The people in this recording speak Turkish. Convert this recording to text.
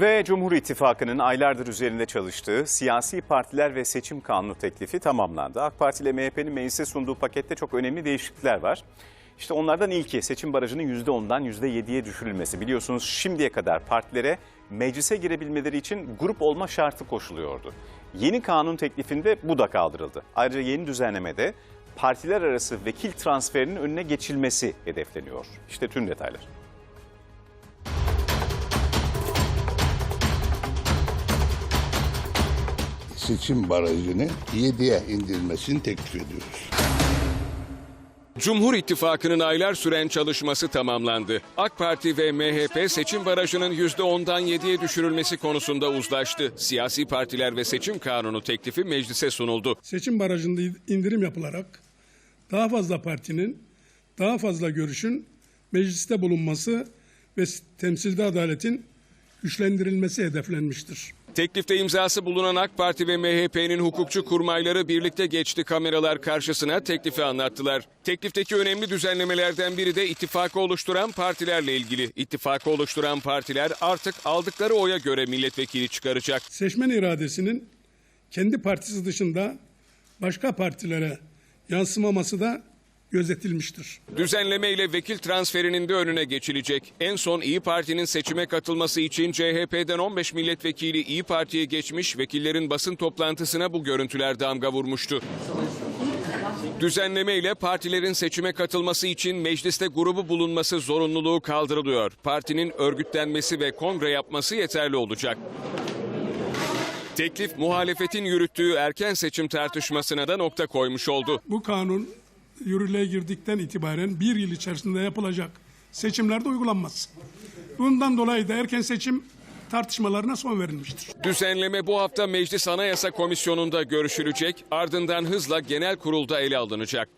Ve Cumhur İttifakı'nın aylardır üzerinde çalıştığı siyasi partiler ve seçim kanunu teklifi tamamlandı. AK Parti ile MHP'nin meclise sunduğu pakette çok önemli değişiklikler var. İşte onlardan ilki seçim barajının %10'dan %7'ye düşürülmesi. Biliyorsunuz şimdiye kadar partilere meclise girebilmeleri için grup olma şartı koşuluyordu. Yeni kanun teklifinde bu da kaldırıldı. Ayrıca yeni düzenlemede partiler arası vekil transferinin önüne geçilmesi hedefleniyor. İşte tüm detaylar. Seçim barajını 7'ye indirilmesini teklif ediyoruz. Cumhur İttifakı'nın aylar süren çalışması tamamlandı. AK Parti ve MHP seçim barajının %10'dan 7'ye düşürülmesi konusunda uzlaştı. Siyasi partiler ve seçim kanunu teklifi meclise sunuldu. seçim barajında indirim yapılarak daha fazla partinin, daha fazla görüşün mecliste bulunması ve temsilde adaletin güçlendirilmesi hedeflenmiştir. Teklifte imzası bulunan AK Parti ve MHP'nin hukukçu kurmayları birlikte geçti kameralar karşısına teklifi anlattılar. Teklifteki önemli düzenlemelerden biri de ittifakı oluşturan partilerle ilgili. İttifakı oluşturan partiler artık aldıkları oya göre milletvekili çıkaracak. Seçmen iradesinin kendi partisi dışında başka partilere yansımaması da gözetilmiştir. Düzenleme ile vekil transferinin de önüne geçilecek. En son İyi Parti'nin seçime katılması için CHP'den 15 milletvekili İyi Parti'ye geçmiş vekillerin basın toplantısına bu görüntüler damga vurmuştu. Düzenleme ile partilerin seçime katılması için mecliste grubu bulunması zorunluluğu kaldırılıyor. Partinin örgütlenmesi ve kongre yapması yeterli olacak. Teklif muhalefetin yürüttüğü erken seçim tartışmasına da nokta koymuş oldu. Bu kanun yürürlüğe girdikten itibaren bir yıl içerisinde yapılacak seçimlerde uygulanmaz. Bundan dolayı da erken seçim tartışmalarına son verilmiştir. Düzenleme bu hafta Meclis Anayasa Komisyonu'nda görüşülecek, ardından hızla genel kurulda ele alınacak.